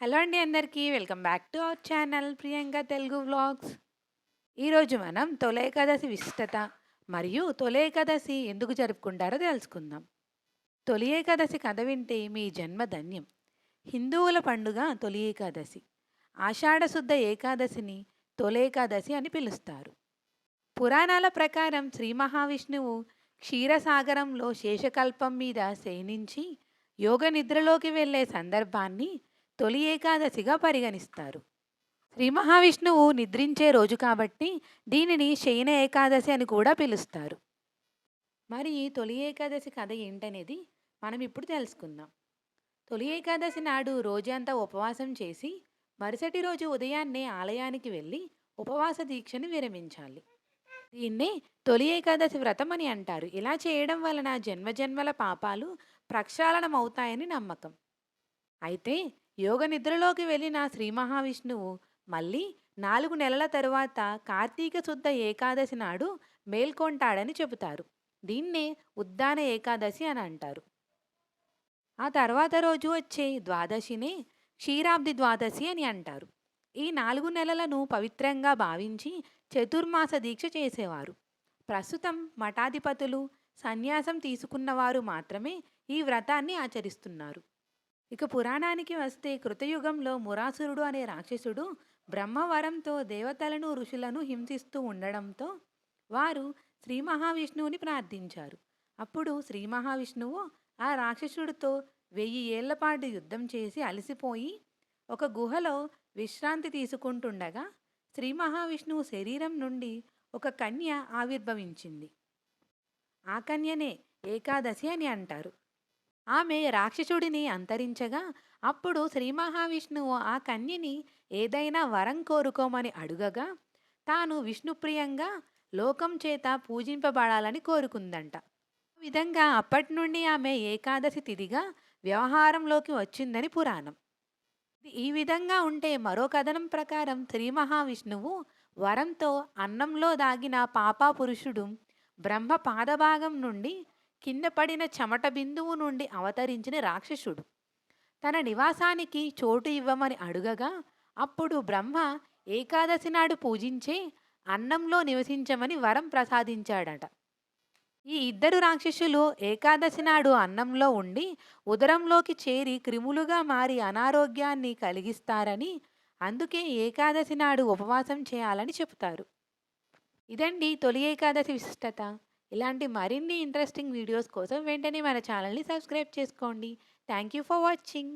Hello అండి అందరికీ welcome back to our channel Priyanka Telugu vlogs. ఈరోజు మనం తొలి ఏకాదశి విశిష్టత మరియు తొలి ఏకాదశి ఎందుకు జరుపుకుంటారో తెలుసుకుందాం. తొలి ఏకాదశి కథ వింటే మీ జన్మ ధన్యం. హిందువుల పండుగ తొలి ఏకాదశి. ఆషాఢశుద్ధ ఏకాదశిని తొలి ఏకాదశి అని పిలుస్తారు. పురాణాల ప్రకారం శ్రీ మహావిష్ణువు క్షీరసాగరంలో శేషకల్పం మీద శయనించి యోగ నిద్రలోకి వెళ్ళే సందర్భాన్ని తొలి ఏకాదశిగా పరిగణిస్తారు. శ్రీ మహావిష్ణువు నిద్రించే రోజు కాబట్టి దీనిని శయన ఏకాదశి అని కూడా పిలుస్తారు. మరి ఈ తొలి ఏకాదశి కథ ఏంటనేది మనం ఇప్పుడు తెలుసుకుందాం. తొలి ఏకాదశి నాడు రోజంతా ఉపవాసం చేసి మరుసటి రోజు ఉదయాన్నే ఆలయానికి వెళ్ళి ఉపవాస దీక్షను విరమించాలి. దీన్నే తొలి ఏకాదశి వ్రతం అని అంటారు. ఇలా చేయడం వలన జన్మజన్మల పాపాలు ప్రక్షాళనమవుతాయని నమ్మకం. అయితే యోగ నిద్రలోకి వెళ్ళిన శ్రీ మహావిష్ణువు మళ్ళీ నాలుగు నెలల తరువాత కార్తీక శుద్ధ ఏకాదశి నాడు మేల్కొంటాడని చెబుతారు. దీన్నే ఉద్దాన ఏకాదశి అని అంటారు. ఆ తర్వాత రోజు వచ్చే ద్వాదశినే క్షీరాబ్ది ద్వాదశి అని అంటారు. ఈ నాలుగు నెలలను పవిత్రంగా భావించి చతుర్మాస దీక్ష చేసేవారు. ప్రస్తుతం మఠాధిపతులు సన్యాసం తీసుకున్నవారు మాత్రమే ఈ వ్రతాన్ని ఆచరిస్తున్నారు. ఇక పురాణానికి వస్తే కృతయుగంలో మురాసురుడు అనే రాక్షసుడు బ్రహ్మవరంతో దేవతలను ఋషులను హింసిస్తూ ఉండడంతో వారు శ్రీ మహావిష్ణువుని ప్రార్థించారు. అప్పుడు శ్రీ మహావిష్ణువు ఆ రాక్షసుడితో వెయ్యి ఏళ్ళపాటు యుద్ధం చేసి అలసిపోయి ఒక గుహలో విశ్రాంతి తీసుకుంటుండగా శ్రీ మహావిష్ణువు శరీరం నుండి ఒక కన్య ఆవిర్భవించింది. ఆ కన్యనే ఏకాదశి అని అంటారు. ఆమె రాక్షసుడిని అంతరించగా అప్పుడు శ్రీ మహావిష్ణువు ఆ కన్యని ఏదైనా వరం కోరుకోమని అడుగగా తాను విష్ణుప్రియంగా లోకం చేత పూజింపబడాలని కోరుకుందంట. ఆ విధంగా అప్పటి నుండి ఆమె ఏకాదశి తిథిగా వ్యవహారంలోకి వచ్చిందని పురాణం. ఈ విధంగా ఉంటే మరో కథనం ప్రకారం శ్రీ మహావిష్ణువు వరంతో అన్నంలో దాగిన పాపా పురుషుడు బ్రహ్మ పాదభాగం నుండి కింద పడిన చెమట బిందువు నుండి అవతరించిన రాక్షసుడు. తన నివాసానికి చోటు ఇవ్వమని అడుగగా అప్పుడు బ్రహ్మ ఏకాదశి నాడు పూజించే అన్నంలో నివసించమని వరం ప్రసాదించాడట. ఈ ఇద్దరు రాక్షసులు ఏకాదశి నాడు అన్నంలో ఉండి ఉదరంలోకి చేరి క్రిములుగా మారి అనారోగ్యాన్ని కలిగిస్తారని అందుకే ఏకాదశి నాడు ఉపవాసం చేయాలని చెబుతారు. ఇదండి తొలి ఏకాదశి విశిష్టత. ఇలాంటి మరిన్ని ఇంట్రెస్టింగ్ వీడియోస్ కోసం వెంటనే మన ఛానల్ని సబ్స్క్రైబ్ చేసుకోండి. Thank you for watching.